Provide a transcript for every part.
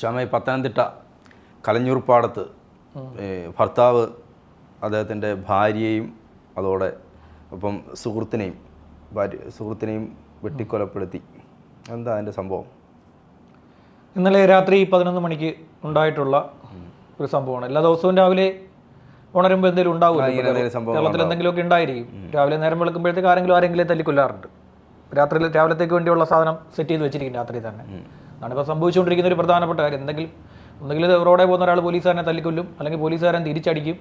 ശ്യാമ പത്തനംതിട്ട കലഞ്ഞൂർപ്പാടത്ത് ഭർത്താവ് അദ്ദേഹത്തിന്റെ ഭാര്യയും അതോടെ ഒപ്പം സുഹൃത്തിനെയും ഭാര്യ സുഹൃത്തിനെയും വെട്ടിക്കൊലപ്പെടുത്തി. എന്താ അതിന്റെ സംഭവം? ഇന്നലെ രാത്രി പതിനൊന്ന് മണിക്ക് ഉണ്ടായിട്ടുള്ള ഒരു സംഭവമാണ്. എല്ലാ ദിവസവും രാവിലെ ഉണരുമ്പോൾ എന്തെങ്കിലും ഉണ്ടാവും കേരളത്തിൽ എന്തെങ്കിലുമൊക്കെ ഉണ്ടായിരിക്കും. രാവിലെ നേരം വെളുക്കുമ്പോഴത്തേക്ക് ആരെങ്കിലും ആരെങ്കിലും തല്ലിക്കൊല്ലാറുണ്ട് രാത്രിയിൽ രാവിലത്തേക്ക് വേണ്ടിയുള്ള സാധനം സെറ്റ് ചെയ്ത് വെച്ചിരിക്കും രാത്രി തന്നെ. അതാണ് ഇപ്പോൾ സംഭവിച്ചുകൊണ്ടിരിക്കുന്ന ഒരു പ്രധാനപ്പെട്ട കാര്യം. എന്തെങ്കിലും ഒന്നെങ്കിൽ റോഡേ പോകുന്ന ഒരാൾ പോലീസുകാരനെ തല്ലിക്കൊല്ലും അല്ലെങ്കിൽ പോലീസുകാരൻ തിരിച്ചടിക്കും.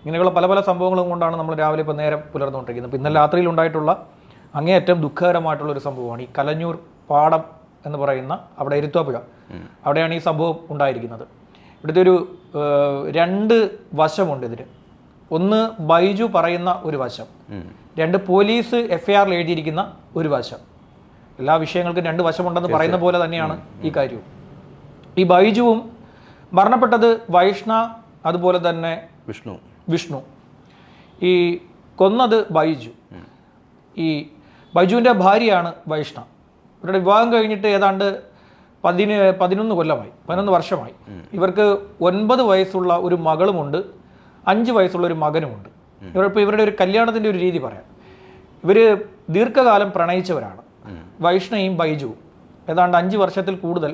ഇങ്ങനെയുള്ള പല പല സംഭവങ്ങളും കൊണ്ടാണ് നമ്മൾ രാവിലെ ഇപ്പോൾ നേരം പുലർന്നുകൊണ്ടിരിക്കുന്നത്. അപ്പോൾ ഇന്നലെ രാത്രിയിൽ ഉണ്ടായിട്ടുള്ള അങ്ങേയറ്റം ദുഃഖകരമായിട്ടുള്ള ഒരു സംഭവമാണ് ഈ കലഞ്ഞൂർ പാടം എന്ന് പറയുന്ന അവിടെ എരുത്തോപ്പുഴ അവിടെയാണ് ഈ സംഭവം ഉണ്ടായിരിക്കുന്നത്. ഇവിടുത്തെ ഒരു രണ്ട് വശമുണ്ട് ഇതിന് ഒന്ന് ബൈജു പറയുന്ന ഒരു വശം. രണ്ട് പോലീസ് എഫ് ഐ ആറിൽ എഴുതിയിരിക്കുന്ന ഒരു വശം. എല്ലാ വിഷയങ്ങൾക്കും രണ്ട് വശമുണ്ടെന്ന് പറയുന്ന പോലെ തന്നെയാണ് ഈ കാര്യവും. ഈ ബൈജുവും മരണപ്പെട്ടത് വൈഷ്ണ അതുപോലെ തന്നെ വിഷ്ണു. വിഷ്ണു. ഈ കൊന്നത് ബൈജു. ഈ ബൈജുവിന്റെ ഭാര്യയാണ് വൈഷ്ണ. ഇവരുടെ വിവാഹം കഴിഞ്ഞിട്ട് ഏതാണ്ട് പതിന് പതിനൊന്ന് കൊല്ലമായി പതിനൊന്ന് വർഷമായി. ഇവർക്ക് ഒൻപത് വയസ്സുള്ള ഒരു മകളുമുണ്ട് അഞ്ച് വയസ്സുള്ള ഒരു മകനുമുണ്ട്. ഇവരിപ്പോൾ ഇവരുടെ ഒരു കല്യാണത്തിന്റെ ഒരു രീതി പറയാം. ഇവർ ദീർഘകാലം പ്രണയിച്ചവരാണ്. വൈഷ്ണയും ബൈജുവും. ഏതാണ്ട് അഞ്ച് വർഷത്തിൽ കൂടുതൽ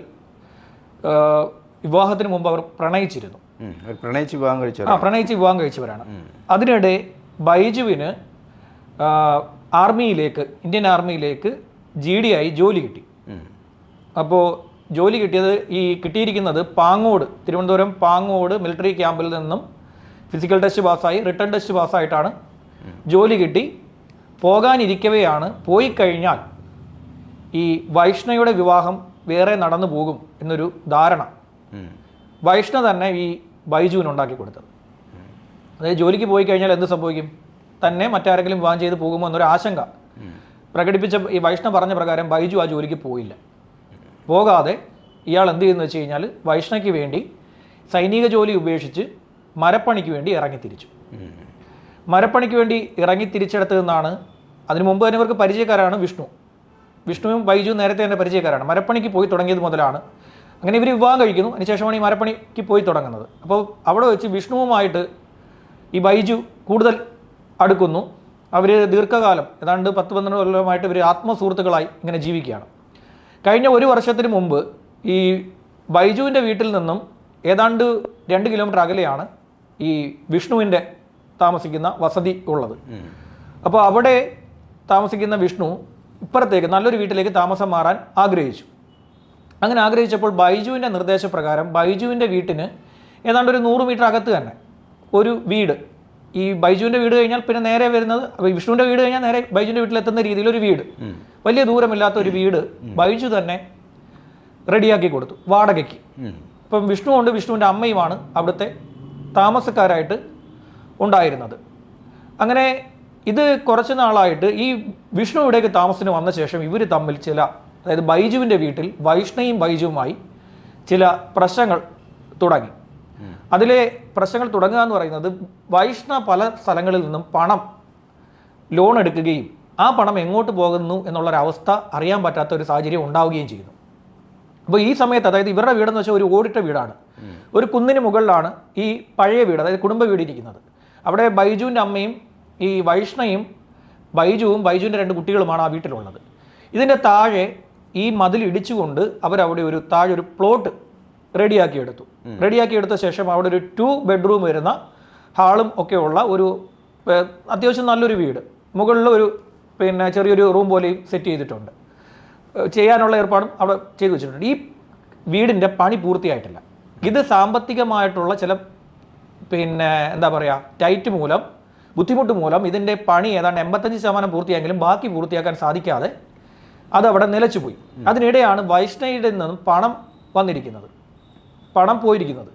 വിവാഹത്തിന് മുമ്പ് അവർ പ്രണയിച്ചിരുന്നു. പ്രണയിച്ച് വിവാഹം കഴിച്ചു ആ പ്രണയിച്ച് വിവാഹം കഴിച്ചവരാണ്. അതിനിടെ ബൈജുവിന് ആർമിയിലേക്ക് ഇന്ത്യൻ ആർമിയിലേക്ക് ജി ഡി ആയി ജോലി കിട്ടി. അപ്പോൾ ജോലി കിട്ടിയത് ഈ കിട്ടിയിരിക്കുന്നത് പാങ്ങോട് തിരുവനന്തപുരം പാങ്ങോട് മിലിറ്ററി ക്യാമ്പിൽ നിന്നും ഫിസിക്കൽ ടെസ്റ്റ് പാസ്സായി റിട്ടേൺ ടെസ്റ്റ് പാസ്സായിട്ടാണ് ജോലി കിട്ടി. പോകാനിരിക്കവെയാണ് പോയി കഴിഞ്ഞാൽ ഈ വൈഷ്ണയുടെ വിവാഹം വേറെ നടന്നു പോകും എന്നൊരു ധാരണ. വൈഷ്ണ തന്നെ ഈ ബൈജുവിന് ഉണ്ടാക്കി കൊടുത്തത്. അതായത് ജോലിക്ക് പോയി കഴിഞ്ഞാൽ എന്ത് സംഭവിക്കും? തന്നെ മറ്റാരെങ്കിലും വിവാഹം ചെയ്ത് പോകുമോ എന്നൊരു ആശങ്ക. പ്രകടിപ്പിച്ച ഈ വൈഷ്ണ പറഞ്ഞ പ്രകാരം ബൈജു ആ ജോലിക്ക് പോയില്ല. പോകാതെ ഇയാൾ എന്ത് ചെയ്യുന്നു വെച്ച് കഴിഞ്ഞാൽ വൈഷ്ണയ്ക്ക് വേണ്ടി സൈനിക ജോലി ഉപേക്ഷിച്ച് മരപ്പണിക്ക് വേണ്ടി ഇറങ്ങിത്തിരിച്ചു മരപ്പണിക്ക് വേണ്ടി ഇറങ്ങി തിരിച്ചെടുത്തതെന്നാണ് അതിനു മുമ്പ് തന്നെ ഇവർക്ക് പരിചയക്കാരാണ് വിഷ്ണു. വിഷ്ണുവും ബൈജു നേരത്തെ തന്നെ പരിചയക്കാരാണ്. മരപ്പണിക്ക് പോയി തുടങ്ങിയത് മുതലാണ്. അങ്ങനെ ഇവർ വിവാഹം കഴിക്കുന്നു. അതിനുശേഷമാണ് ഈ മരപ്പണിക്ക് പോയി തുടങ്ങുന്നത്. അപ്പോൾ അവിടെ വെച്ച് വിഷ്ണുവുമായിട്ട് ഈ ബൈജു കൂടുതൽ അടുക്കുന്നു. അവർ ദീർഘകാലം ഏതാണ്ട് പത്ത് പന്ത്രണ്ട് കൊല്ലമായിട്ട് ഇവർ ആത്മസുഹൃത്തുക്കളായി ഇങ്ങനെ ജീവിക്കുകയാണ്. കഴിഞ്ഞ ഒരു വർഷത്തിന് മുമ്പ് ഈ ബൈജുവിന്റെ വീട്ടിൽ നിന്നും ഏതാണ്ട് രണ്ട് കിലോമീറ്റർ അകലെയാണ് ഈ വിഷ്ണുവിന്റെ താമസിക്കുന്ന വസതി ഉള്ളത്. അപ്പോൾ അവിടെ താമസിക്കുന്ന വിഷ്ണു ഇപ്പുറത്തേക്ക് നല്ലൊരു വീട്ടിലേക്ക് താമസം മാറാൻ ആഗ്രഹിച്ചു. അങ്ങനെ ആഗ്രഹിച്ചപ്പോൾ ബൈജുവിന്റെ നിർദ്ദേശപ്രകാരം ബൈജുവിന്റെ വീട്ടിന് ഏതാണ്ട് ഒരു നൂറ് മീറ്റർ അകത്ത് തന്നെ ഒരു വീട്. ഈ ബൈജുവിന്റെ വീട് കഴിഞ്ഞാൽ പിന്നെ നേരെ വരുന്നത് വിഷ്ണുവിന്റെ വീട് കഴിഞ്ഞാൽ നേരെ ബൈജുവിന്റെ വീട്ടിലെത്തുന്ന രീതിയിൽ ഒരു വീട് വലിയ ദൂരമില്ലാത്ത ഒരു വീട് ബൈജു തന്നെ റെഡിയാക്കി കൊടുത്തു വാടകയ്ക്ക്. ഇപ്പം വിഷ്ണു കൊണ്ട് വിഷ്ണുവിന്റെ അമ്മയുമാണ് അവിടുത്തെ താമസക്കാരായിട്ട് ഉണ്ടായിരുന്നത്. അങ്ങനെ ഇത് കുറച്ച് നാളായിട്ട് ഈ വിഷ്ണു ഇവിടേക്ക് താമസത്തിന് വന്ന ശേഷം ഇവർ തമ്മിൽ ചില അതായത് ബൈജുവിന്റെ വീട്ടിൽ വൈഷ്ണയും ബൈജുവുമായി ചില പ്രശ്നങ്ങൾ തുടങ്ങി. അതിലെ പ്രശ്നങ്ങൾ തുടങ്ങുക എന്ന് പറയുന്നത് വൈഷ്ണ പല സ്ഥലങ്ങളിൽ നിന്നും പണം ലോൺ എടുക്കുകയും ആ പണം എങ്ങോട്ട് പോകുന്നു എന്നുള്ളൊരവസ്ഥ അറിയാൻ പറ്റാത്ത ഒരു സാഹചര്യം ഉണ്ടാവുകയും ചെയ്യുന്നു. അപ്പോൾ ഈ സമയത്ത് അതായത് ഇവരുടെ വീടെന്ന് വെച്ചാൽ ഒരു ഓടിട്ട വീടാണ്. ഒരു കുന്നിന് മുകളിലാണ് ഈ പഴയ വീട് അതായത് കുടുംബ വീട് ഇരിക്കുന്നത്. അവിടെ ബൈജുവിന്റെ അമ്മയും ഈ വൈഷ്ണയും ബൈജുവും ബൈജുവിന്റെ രണ്ട് കുട്ടികളുമാണ് ആ വീട്ടിലുള്ളത്. ഇതിന്റെ താഴെ ഈ മതിൽ ഇടിച്ചുകൊണ്ട് അവരവിടെ ഒരു താഴെ ഒരു പ്ലോട്ട് റെഡിയാക്കി എടുത്തു റെഡിയാക്കി എടുത്ത ശേഷം അവിടെ ഒരു ടു ബെഡ്റൂം വരുന്ന ഹാളും ഒക്കെ ഉള്ള ഒരു അത്യാവശ്യം നല്ലൊരു വീട്. മുകളിൽ ഒരു പിന്നെ ചെറിയൊരു റൂം പോലെയും സെറ്റ് ചെയ്തിട്ടുണ്ട്. ചെയ്യാനുള്ള ഏർപ്പാടും അവിടെ ചെയ്തു വെച്ചിട്ടുണ്ട്. ഈ വീടിന്റെ പണി പൂർത്തിയായിട്ടില്ല. ഇത് സാമ്പത്തികമായിട്ടുള്ള ചില പിന്നെ എന്താ പറയുക ടൈറ്റ് മൂലം ബുദ്ധിമുട്ട് മൂലം ഇതിന്റെ പണി ഏതാണ്ട് എൺപത്തഞ്ച് ശതമാനം പൂർത്തിയായെങ്കിലും ബാക്കി പൂർത്തിയാക്കാൻ സാധിക്കാതെ അതവിടെ നിലച്ചുപോയി. അതിനിടെയാണ് വൈഷ്ണയുടെ നിന്നും പണം വന്നിരിക്കുന്നത്. പണം പോയിരിക്കുന്നത്.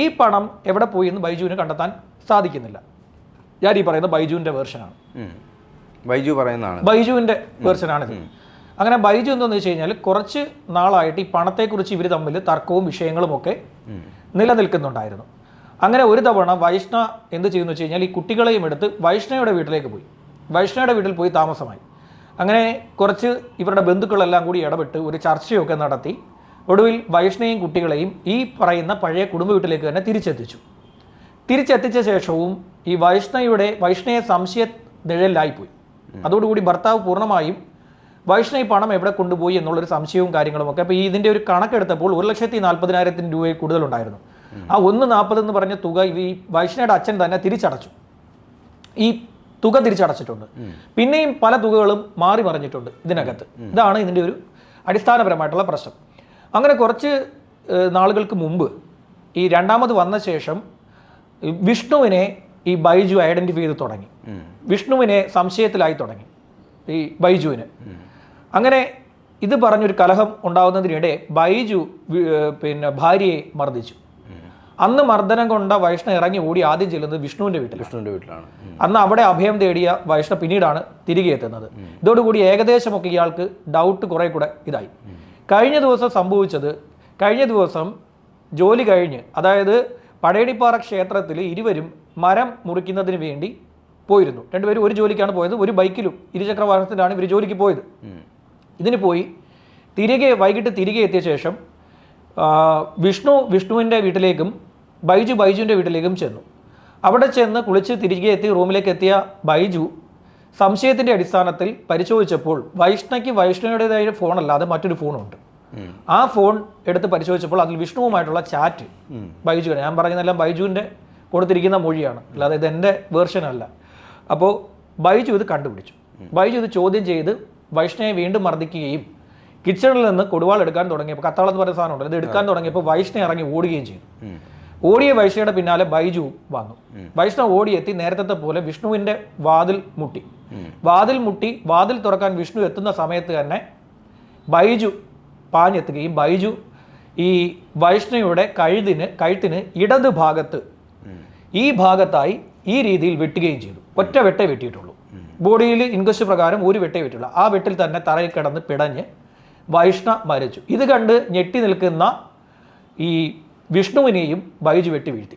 ഈ പണം എവിടെ പോയി എന്ന് ബൈജുവിന് കണ്ടെത്താൻ സാധിക്കുന്നില്ല. ഞാൻ ഈ പറയുന്നത് ബൈജുവിന്റെ വേർഷനാണ് ബൈജു പറയുന്നതാണ്. ബൈജുവിന്റെ വേർഷനാണിത് അങ്ങനെ ബൈജു എന്താണെന്ന് വെച്ച് കഴിഞ്ഞാൽ കുറച്ച് നാളായിട്ട് ഈ പണത്തെക്കുറിച്ച് ഇവർ തമ്മിൽ തർക്കവും വിഷയങ്ങളും ഒക്കെ നിലനിൽക്കുന്നുണ്ടായിരുന്നു. അങ്ങനെ ഒരു തവണ വൈഷ്ണ എന്ത് ചെയ്യുന്നു വെച്ച് കഴിഞ്ഞാൽ ഈ കുട്ടികളെയും എടുത്ത് വൈഷ്ണയുടെ വീട്ടിലേക്ക് പോയി. വൈഷ്ണയുടെ വീട്ടിൽ പോയി താമസമായി. അങ്ങനെ കുറച്ച് ഇവരുടെ ബന്ധുക്കളെല്ലാം കൂടി ഇടപെട്ട് ഒരു ചർച്ചയൊക്കെ നടത്തി. ഒടുവിൽ വൈഷ്ണയും കുട്ടികളെയും ഈ പറയുന്ന പഴയ കുടുംബ വീട്ടിലേക്ക് തന്നെ തിരിച്ചെത്തിച്ചു. തിരിച്ചെത്തിച്ച ശേഷവും ഈ വൈഷ്ണയുടെ വൈഷ്ണയെ സംശയ നിഴലിലായിപ്പോയി. അതോടുകൂടി ഭർത്താവ് പൂർണമായും വൈഷ്ണവി പണം എവിടെ കൊണ്ടുപോയി എന്നുള്ളൊരു സംശയവും കാര്യങ്ങളും ഒക്കെ അപ്പോൾ ഈ ഇതിന്റെ ഒരു കണക്കെടുത്തപ്പോൾ ഒരു ലക്ഷത്തി നാൽപ്പതിനായിരത്തിന് രൂപയിൽ കൂടുതലുണ്ടായിരുന്നു. ആ ഒന്ന് നാൽപ്പത് എന്ന് പറഞ്ഞ തുക ഈ വൈഷ്ണയുടെ അച്ഛൻ തന്നെ തിരിച്ചടച്ചു. ഈ തുക തിരിച്ചടച്ചിട്ടുണ്ട്. പിന്നെയും പല തുകകളും മാറി മറിഞ്ഞിട്ടുണ്ട് ഇതിനകത്ത്. ഇതാണ് ഇതിന്റെ ഒരു അടിസ്ഥാനപരമായിട്ടുള്ള പ്രശ്നം. അങ്ങനെ കുറച്ച് നാളുകൾക്ക് മുമ്പ് ഈ രണ്ടാമത് വന്ന ശേഷം വിഷ്ണുവിനെ ഈ ബൈജു ഐഡന്റിഫൈ ചെയ്ത് തുടങ്ങി. വിഷ്ണുവിനെ സംശയത്തിലായി തുടങ്ങി ഈ ബൈജുവിന്. അങ്ങനെ ഇത് പറഞ്ഞൊരു കലഹം ഉണ്ടാകുന്നതിനിടെ ബൈജു പിന്നെ ഭാര്യയെ മർദ്ദിച്ചു. അന്ന് മർദ്ദനം കൊണ്ട വൈഷ്ണവ് ഇറങ്ങി ഓടി ആദ്യം ചെല്ലുന്നത് വിഷ്ണുവിന്റെ വീട്ടിൽ വിഷ്ണുവിന്റെ വീട്ടിലാണ്. അന്ന് അവിടെ അഭയം തേടിയ വൈഷ്ണവ് പിന്നീടാണ് തിരികെ എത്തുന്നത്. ഇതോടുകൂടി ഏകദേശമൊക്കെ ഇയാൾക്ക് ഡൗട്ട് കുറെ കൂടെ ഇതായി. കഴിഞ്ഞ ദിവസം സംഭവിച്ചത് കഴിഞ്ഞ ദിവസം ജോലി കഴിഞ്ഞ് അതായത് പടയടിപ്പാറ ക്ഷേത്രത്തിൽ ഇരുവരും മരം മുറിക്കുന്നതിന് വേണ്ടി പോയിരുന്നു. രണ്ടുപേരും ഒരു ജോലിക്കാണ് പോയത് ഒരു ബൈക്കിലും ഇരുചക്ര വാഹനത്തിലാണ് ഇവർ ജോലിക്ക് പോയത്. ഇതിന് പോയി തിരികെ വൈകിട്ട് തിരികെ എത്തിയ ശേഷം വിഷ്ണു വിഷ്ണുവിന്റെ വീട്ടിലേക്കും ബൈജു ബൈജുവിന്റെ വീട്ടിലേക്കും ചെന്നു. അവിടെ ചെന്ന് കുളിച്ച് തിരികെ എത്തി റൂമിലേക്ക് എത്തിയ ബൈജു സംശയത്തിന്റെ അടിസ്ഥാനത്തിൽ പരിശോധിച്ചപ്പോൾ വൈഷ്ണയ്ക്ക് വൈഷ്ണയുടേതായ ഫോണല്ലാതെ മറ്റൊരു ഫോണുണ്ട്. ആ ഫോൺ എടുത്ത് പരിശോധിച്ചപ്പോൾ അതിൽ വിഷ്ണുവുമായിട്ടുള്ള ചാറ്റ് ബൈജു ഞാൻ പറയുന്നതെല്ലാം ബൈജുവിന്റെ കൊടുത്തിരിക്കുന്ന മൊഴിയാണ്. അല്ലാതെ ഇത് എന്റെ വേർഷൻ അല്ല അപ്പോൾ ബൈജു ഇത് കണ്ടുപിടിച്ചു. ബൈജു ഇത് ചോദ്യം ചെയ്ത് വൈഷ്ണയെ വീണ്ടും മർദ്ദിക്കുകയും കിച്ചണിൽ നിന്ന് കൊടുവാൾ എടുക്കാൻ തുടങ്ങിയപ്പോൾ കത്താളം എന്ന് പറയുന്ന സാധനമുണ്ട് ഇത് എടുക്കാൻ തുടങ്ങിയപ്പോൾ വൈഷ്ണ ഇറങ്ങി ഓടുകയും ചെയ്തു. ഓടിയ വൈഷ്ണയുടെ പിന്നാലെ ബൈജു വന്നു. വൈഷ്ണവ് ഓടിയെത്തി നേരത്തെ പോലെ വിഷ്ണുവിന്റെ വാതിൽ മുട്ടി. വാതിൽ മുട്ടി വാതിൽ തുറക്കാൻ വിഷ്ണു എത്തുന്ന സമയത്ത് തന്നെ ബൈജു പാഞ്ഞെത്തുകയും ബൈജു ഈ വൈഷ്ണയുടെ കഴുതിന് കഴുത്തിന് ഇടത് ഭാഗത്ത് ഈ ഭാഗത്തായി ഈ രീതിയിൽ വെട്ടുകയും ചെയ്തു. ഒറ്റ വെട്ടേ വെട്ടിയിട്ടുള്ളൂ. ബോഡിയിൽ ഇൻക്വസ്റ്റ് പ്രകാരം ഒരു വെട്ടേ വെട്ടുള്ളൂ ആ വെട്ടിൽ തന്നെ തറയിൽ കിടന്ന് പിടഞ്ഞ് വൈഷ്ണ മരിച്ചു. ഇത് കണ്ട് ഞെട്ടി നിൽക്കുന്ന ഈ വിഷ്ണുവിനെയും ബൈജു വെട്ടി വീഴ്ത്തി.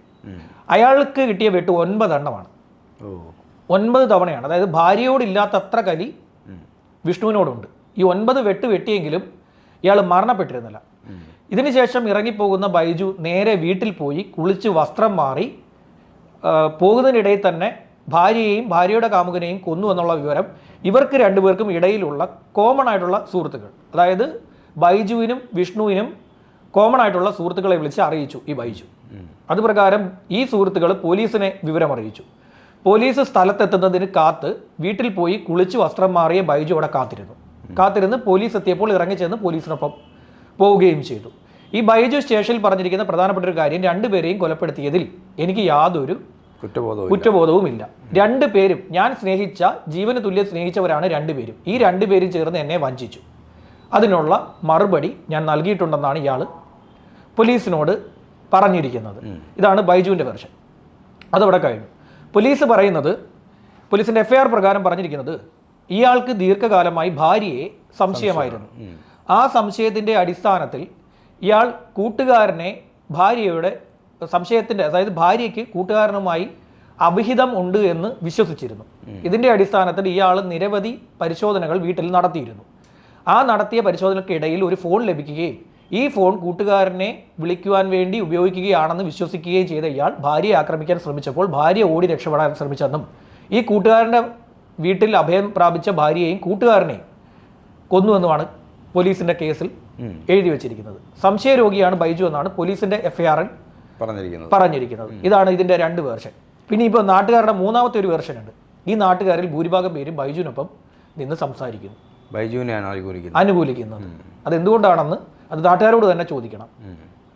അയാൾക്ക് കിട്ടിയ വെട്ട് ഒൻപതെണ്ണമാണ്. ഒൻപത് തവണയാണ്. അതായത് ഭാര്യയോടില്ലാത്തത്ര കലി വിഷ്ണുവിനോടുണ്ട്. ഈ ഒൻപത് വെട്ട് വെട്ടിയെങ്കിലും ഇയാൾ മരണപ്പെട്ടിരുന്നില്ല. ഇതിനുശേഷം ഇറങ്ങിപ്പോകുന്ന ബൈജു നേരെ വീട്ടിൽ പോയി കുളിച്ച് വസ്ത്രം മാറി പോകുന്നതിനിടയിൽ തന്നെ ഭാര്യയെയും ഭാര്യയുടെ കാമുകനെയും കൊന്നു എന്നുള്ള വിവരം ഇവർക്ക് രണ്ടുപേർക്കും ഇടയിലുള്ള കോമൺ ആയിട്ടുള്ള സുഹൃത്തുക്കൾ. അതായത് ബൈജുവിനും വിഷ്ണുവിനും കോമൺ ആയിട്ടുള്ള സുഹൃത്തുക്കളെ വിളിച്ച് അറിയിച്ചു ഈ ബൈജു. അതുപ്രകാരം ഈ സുഹൃത്തുക്കൾ പോലീസിനെ വിവരം അറിയിച്ചു പോലീസ് സ്ഥലത്തെത്തുന്നതിന് കാത്ത് വീട്ടിൽ പോയി കുളിച്ച് വസ്ത്രം മാറിയ ബൈജു അവിടെ കാത്തിരുന്നു. കാത്തിരുന്ന് പോലീസ് എത്തിയപ്പോൾ ഇറങ്ങിച്ചെന്ന് പോലീസിനൊപ്പം പോവുകയും ചെയ്തു. ഈ ബൈജു സ്റ്റേഷനിൽ പറഞ്ഞിരിക്കുന്ന പ്രധാനപ്പെട്ട ഒരു കാര്യം രണ്ടുപേരെയും കൊലപ്പെടുത്തിയതിൽ എനിക്ക് യാതൊരു കുറ്റബോധവും കുറ്റബോധവുമില്ല. രണ്ടുപേരും ഞാൻ സ്നേഹിച്ച ജീവന് തുല്യം സ്നേഹിച്ചവരാണ് രണ്ടുപേരും ഈ രണ്ടുപേരും ചേർന്ന് എന്നെ വഞ്ചിച്ചു. അതിനുള്ള മറുപടി ഞാൻ നൽകിയിട്ടുണ്ടെന്നാണ് ഇയാൾ പോലീസിനോട് പറഞ്ഞിരിക്കുന്നത്. ഇതാണ് ബൈജുവിന്റെ വെർഷൻ. അതവിടെ കഴിഞ്ഞു. പോലീസ് പറയുന്നത് പോലീസിന്റെ എഫ്ഐആർ പ്രകാരം പറഞ്ഞിരിക്കുന്നത് ഇയാൾക്ക് ദീർഘകാലമായി ഭാര്യയെ സംശയമായിരുന്നു. ആ സംശയത്തിന്റെ അടിസ്ഥാനത്തിൽ ഇയാൾ കൂട്ടുകാരനെ ഭാര്യയുടെ സംശയത്തിന്റെ അതായത് ഭാര്യയ്ക്ക് കൂട്ടുകാരനുമായി അഭിഹിതം ഉണ്ട് എന്ന് വിശ്വസിച്ചിരുന്നു. ഇതിന്റെ അടിസ്ഥാനത്തിൽ ഇയാൾ നിരവധി പരിശോധനകൾ വീട്ടിൽ നടത്തിയിരുന്നു. ആ നടത്തിയ പരിശോധനയ്ക്കിടയിൽ ഒരു ഫോൺ ലഭിക്കുകയും ഈ ഫോൺ കൂട്ടുകാരനെ വിളിക്കുവാൻ വേണ്ടി ഉപയോഗിക്കുകയാണെന്ന് വിശ്വസിക്കുകയും ചെയ്ത ഇയാൾ ഭാര്യയെ ആക്രമിക്കാൻ ശ്രമിച്ചപ്പോൾ ഭാര്യ ഓടി രക്ഷപ്പെടാൻ ശ്രമിച്ചെന്നും ഈ കൂട്ടുകാരന്റെ വീട്ടിൽ അഭയം പ്രാപിച്ച ഭാര്യയെയും കൂട്ടുകാരനെയും കൊന്നുവെന്നുമാണ് പോലീസിന്റെ കേസിൽ എഴുതി വെച്ചിരിക്കുന്നത്. സംശയരോഗിയാണ് ബൈജു എന്നാണ് പോലീസിന്റെ എഫ്ഐആറിൽ പറഞ്ഞിരിക്കുന്നത്. പറഞ്ഞിരിക്കുന്നത്. ഇതാണ് ഇതിന്റെ രണ്ട് വേർഷൻ. പിന്നെ ഇപ്പോൾ നാട്ടുകാരുടെ മൂന്നാമത്തെ ഒരു വേർഷൻ ഉണ്ട് ഈ നാട്ടുകാരിൽ ഭൂരിഭാഗം പേരും ബൈജുവിനൊപ്പം നിന്ന് സംസാരിക്കുന്നു. ബൈജുവിനെയാണ് അനുകൂലിക്കുന്നത്. അനുകൂലിക്കുന്നത് അതെന്തുകൊണ്ടാണെന്ന് അത് നാട്ടുകാരോട് തന്നെ ചോദിക്കണം.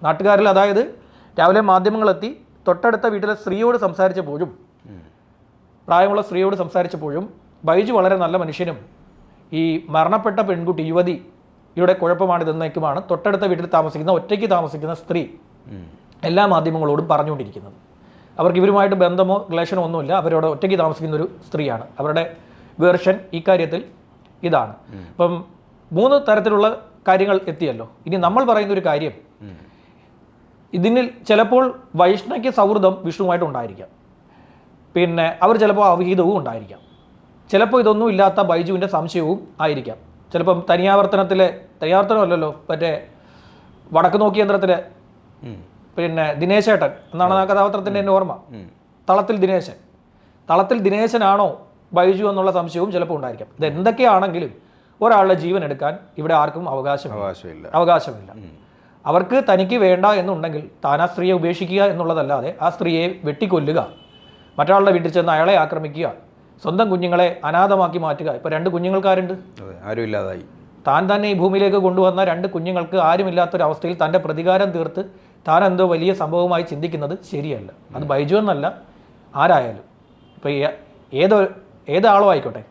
നാട്ടുകാരിൽ അതായത് രാവിലെ മാധ്യമങ്ങളെത്തി തൊട്ടടുത്ത വീട്ടിലെ സ്ത്രീയോട് സംസാരിച്ചപ്പോഴും പ്രായമുള്ള സ്ത്രീയോട് സംസാരിച്ചപ്പോഴും ബൈജു വളരെ നല്ല മനുഷ്യനും ഈ മരണപ്പെട്ട പെൺകുട്ടി യുവതി ഇവിടെ കുഴപ്പമാണിതെന്നേക്കുമാണ് തൊട്ടടുത്ത വീട്ടിൽ താമസിക്കുന്ന ഒറ്റയ്ക്ക് താമസിക്കുന്ന സ്ത്രീ എല്ലാ മാധ്യമങ്ങളോടും പറഞ്ഞുകൊണ്ടിരിക്കുന്നത്. അവർക്ക് ഇവരുമായിട്ട് ബന്ധമോ റിലേഷനോ ഒന്നുമില്ല. അവരോട് ഒറ്റയ്ക്ക് താമസിക്കുന്ന ഒരു സ്ത്രീയാണ്. അവരുടെ വേർഷൻ ഇക്കാര്യത്തിൽ കാര്യത്തിൽ ഇതാണ്. അപ്പം മൂന്ന് തരത്തിലുള്ള കാര്യങ്ങൾ എത്തിയല്ലോ. ഇനി നമ്മൾ പറയുന്ന ഒരു കാര്യം. ഇതിനിൽ ചിലപ്പോൾ വൈഷ്ണയ്ക്ക് സൗഹൃദം വിഷ്ണുവായിട്ട് ഉണ്ടായിരിക്കാം. പിന്നെ അവർ ചിലപ്പോൾ അവഹിതവും ഉണ്ടായിരിക്കാം. ചിലപ്പോൾ ഇതൊന്നും ഇല്ലാത്ത ബൈജുവിന്റെ സംശയവും ആയിരിക്കാം. ചിലപ്പം തനിയാവർത്തനത്തിലെ തനിയാവർത്തനമല്ലല്ലോ മറ്റേ വടക്ക് നോക്കി യന്ത്രത്തിലെ പിന്നെ ദിനേശേട്ടൻ എന്നാണ് ആ കഥാപാത്രത്തിന്റെ എന്റെ ഓർമ്മ. തളത്തിൽ ദിനേശൻ. തളത്തിൽ ദിനേശനാണോ ബൈജു എന്നുള്ള സംശയവും ചിലപ്പോൾ ഉണ്ടായിരിക്കാം. ഇത് എന്തൊക്കെയാണെങ്കിലും ഒരാളുടെ ജീവൻ എടുക്കാൻ ഇവിടെ ആർക്കും അവകാശം അവകാശമില്ല. അവകാശമില്ല. അവർക്ക് തനിക്ക് വേണ്ട എന്നുണ്ടെങ്കിൽ താൻ ആ സ്ത്രീയെ ഉപേക്ഷിക്കുക എന്നുള്ളതല്ലാതെ ആ സ്ത്രീയെ വെട്ടിക്കൊല്ലുക മറ്റൊരാളുടെ വീട്ടിൽ ചെന്ന് അയാളെ ആക്രമിക്കുക സ്വന്തം കുഞ്ഞുങ്ങളെ അനാഥമാക്കി മാറ്റുക. ഇപ്പോൾ രണ്ട് കുഞ്ഞുങ്ങൾക്കാരുണ്ട്. ആരുമില്ലാതായി താൻ തന്നെ ഈ ഭൂമിയിലേക്ക് കൊണ്ടുവന്ന രണ്ട് കുഞ്ഞുങ്ങൾക്ക് ആരുമില്ലാത്തൊരവസ്ഥയിൽ തന്റെ പ്രതികാരം തീർത്ത് താൻ എന്തോ വലിയ സംഭവമായി ചിന്തിക്കുന്നത് ശരിയല്ല. അത് ബൈജു എന്നല്ല ആരായാലും. ഇപ്പോൾ ഏതോ ഏതാളോ ആയിക്കോട്ടെ.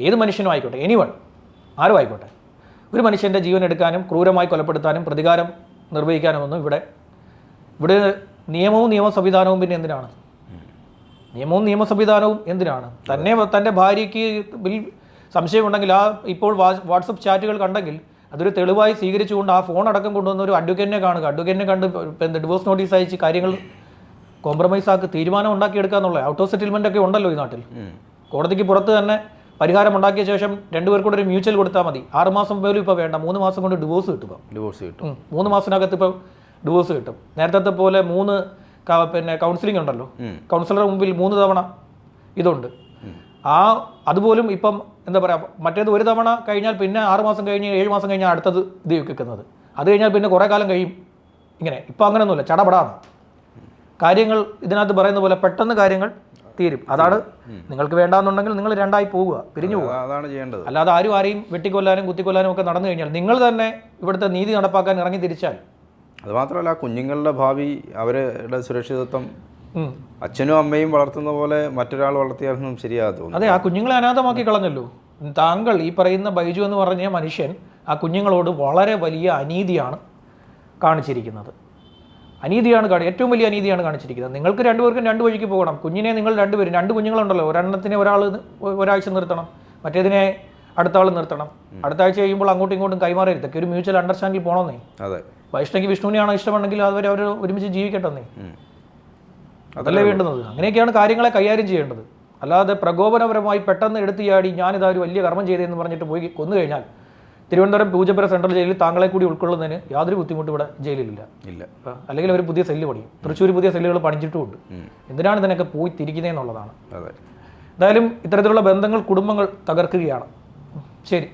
ഏത് മനുഷ്യനും ആയിക്കോട്ടെ. എനിവൺ ആരും ആയിക്കോട്ടെ. ഒരു മനുഷ്യന്റെ ജീവൻ എടുക്കാനും ക്രൂരമായി കൊലപ്പെടുത്താനും പ്രതികാരം നിർവഹിക്കാനും ഒന്നും ഇവിടെ ഇവിടെ നിയമവും നിയമ സംവിധാനവും പിന്നെ എന്തിനാണ്? നിയമവും നിയമ സംവിധാനവും എന്തിനാണ്? തന്നെ തന്റെ ഭാര്യയ്ക്ക് ബിൽ സംശയമുണ്ടെങ്കിൽ ആ ഇപ്പോൾ വാട്സപ്പ് ചാറ്റുകൾ കണ്ടെങ്കിൽ അതൊരു തെളിവായി സ്വീകരിച്ചുകൊണ്ട് ആ ഫോൺ അടക്കം കൊണ്ടുവന്ന ഒരു അഡ്വക്കേറ്റിനെ കാണുക. അഡ്വക്കേറ്റിനെ കണ്ട് എന്താ ഡിവോഴ്സ് നോട്ടീസ് അയച്ച് കാര്യങ്ങൾ കോംപ്രമൈസ് ആക്കി തീരുമാനം ഉണ്ടാക്കിയെടുക്കുക എന്നുള്ളത്. ഔട്ട് ഓഫ് സെറ്റിൽമെന്റ് ഒക്കെ ഉണ്ടല്ലോ ഈ നാട്ടിൽ. കോടതിക്ക് പുറത്ത് തന്നെ പരിഹാരം ഉണ്ടാക്കിയ ശേഷം രണ്ടുപേർക്കൂടെ ഒരു മ്യൂച്വൽ കൊടുത്താൽ മതി. ആറ് മാസം പോലും ഇപ്പോൾ വേണ്ട. മൂന്ന് മാസം കൊണ്ട് ഡിവോഴ്സ് കിട്ടും ഡിവോഴ്സ് കിട്ടും. മൂന്ന് മാസത്തിനകത്ത് ഇപ്പോൾ ഡിവോഴ്സ് കിട്ടും. നേരത്തെ പോലെ മൂന്ന് പിന്നെ കൗൺസിലിംഗ് ഉണ്ടല്ലോ. കൗൺസിലറുടെ മുമ്പിൽ മൂന്ന് തവണ ഇതുണ്ട്. ആ അതുപോലും ഇപ്പം എന്താ പറയുക മറ്റേത് ഒരു തവണ കഴിഞ്ഞാൽ പിന്നെ ആറ് മാസം കഴിഞ്ഞ് ഏഴ് മാസം കഴിഞ്ഞാൽ അടുത്തത് ഇത് വെക്കുന്നത്. അത് കഴിഞ്ഞാൽ പിന്നെ കുറേ കാലം കഴിയും. ഇങ്ങനെ. ഇപ്പം അങ്ങനെയൊന്നുമില്ല ചടപടാണ്. കാര്യങ്ങൾ ഇതിനകത്ത് പറയുന്ന പോലെ പെട്ടെന്ന് കാര്യങ്ങൾ തീരും. അതാണ് നിങ്ങൾക്ക് വേണ്ടാന്നുണ്ടെങ്കിൽ നിങ്ങൾ രണ്ടായി പോവുക പിരിഞ്ഞു പോവുക. അതാണ് ചെയ്യേണ്ടത്. അല്ലാതെ ആരും ആരെയും വെട്ടിക്കൊല്ലാനും കുത്തിക്കൊല്ലാനും ഒക്കെ നടന്നു കഴിഞ്ഞാൽ നിങ്ങൾ തന്നെ ഇവിടുത്തെ നീതി നടപ്പാക്കാൻ ഇറങ്ങി തിരിച്ചാൽ. അത് മാത്രമല്ല ആ കുഞ്ഞുങ്ങളുടെ ഭാവി അവരുടെ സുരക്ഷിതത്വം അച്ഛനും അമ്മയും വളർത്തുന്ന പോലെ മറ്റൊരാൾ വളർത്തിയാലൊന്നും ശരിയാകും അതെ ആ കുഞ്ഞുങ്ങളെ അനാഥമാക്കി കളഞ്ഞല്ലോ. താങ്കൾ ഈ പറയുന്ന ബൈജു എന്ന് പറഞ്ഞ മനുഷ്യൻ ആ കുഞ്ഞുങ്ങളോട് വളരെ വലിയ അനീതിയാണ് കാണിച്ചിരിക്കുന്നത്. അനീതിയാണ് കാണി ഏറ്റവും വലിയ അനീതിയാണ് കാണിച്ചിരിക്കുന്നത്. നിങ്ങൾക്ക് രണ്ടുപേർക്കും രണ്ട് വഴിക്ക് പോകണം. കുഞ്ഞിനെ നിങ്ങൾ രണ്ടുപേരും രണ്ട് കുഞ്ഞുങ്ങളുണ്ടല്ലോ. ഒരെണ്ണത്തിനെ ഒരാൾ ഒരാഴ്ച നിർത്തണം. മറ്റേതിനെ അടുത്ത ആൾ നിർത്തണം. അടുത്ത ആഴ്ച കഴിയുമ്പോൾ അങ്ങോട്ടും ഇങ്ങോട്ടും കൈമാറരുത്. ഇതൊക്കെ ഒരു മ്യൂച്വൽ അണ്ടർസ്റ്റാൻഡിൽ പോകണമെന്നേ അതെ. വൈഷ്ണവിക്ക് വിഷ്ണുവിനെയാണോ ഇഷ്ടമുണ്ടെങ്കിൽ അവർ അവർ ഒരുമിച്ച് ജീവിക്കട്ടെന്നേ. അതല്ലേ വേണ്ടുന്നത്? അങ്ങനെയൊക്കെയാണ് കാര്യങ്ങളെ കൈകാര്യം ചെയ്യേണ്ടത്. അല്ലാതെ പ്രകോപനപരമായി പെട്ടെന്ന് എടുത്തു ചാടി ഞാനിതാ ഒരു വലിയ കർമ്മം ചെയ്തതെന്ന് പറഞ്ഞിട്ട് പോയി കൊന്നു കഴിഞ്ഞാൽ തിരുവനന്തപുരം പൂജപ്പുര സെൻട്രൽ ജയിലിൽ താങ്കളെ കൂടി ഉൾക്കൊള്ളുന്നതിന് യാതൊരു ബുദ്ധിമുട്ടും ഇവിടെ ജയിലിലില്ല. ഇല്ല. അല്ലെങ്കിൽ അവർ പുതിയ സെല്ല് പണിയും. തൃശ്ശൂർ പുതിയ സെല്ലുകൾ പണിച്ചിട്ടുമുണ്ട് എന്തിനാണ് ഇതിനൊക്കെ പോയി തിരിക്കുന്നത് എന്നുള്ളതാണ് എന്തായാലും ഇത്തരത്തിലുള്ള ബന്ധങ്ങൾ കുടുംബങ്ങൾ തകർക്കുകയാണ്. ശരി.